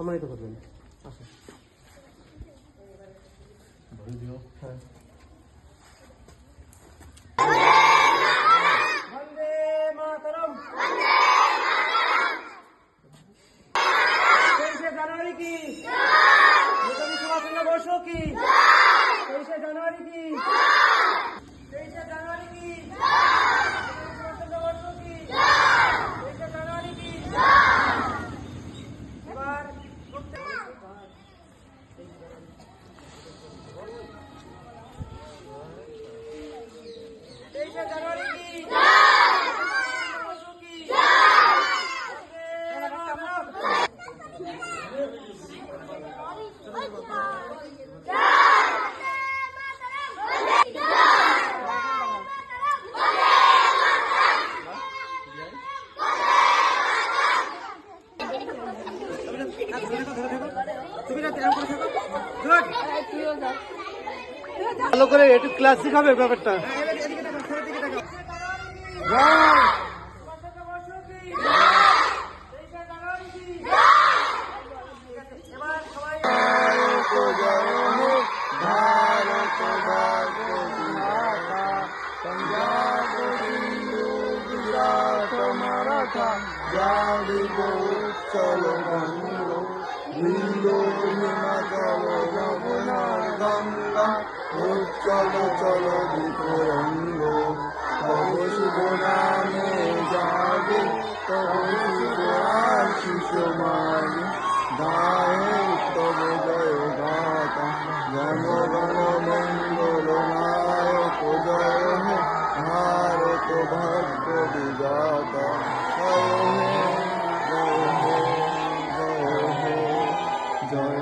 সম্মানিত করবেন আসুন। হ্যাঁ জানুয়ারি কি? নেতাজি কি? জানুয়ারি কি? ভালো করে একটু ক্লাসিক হবে ব্যাপারটা চলো বঙ্গ উজ্জ্বল চল বিতরঙ্গ তব শুভ নামে যাবে, তব শুভ আশিষ জয় দাতা জন মঙ্গল নায়ক জয় হে, ভারত ভাগ্য বিদাতা জয় হে জয় হে, জয়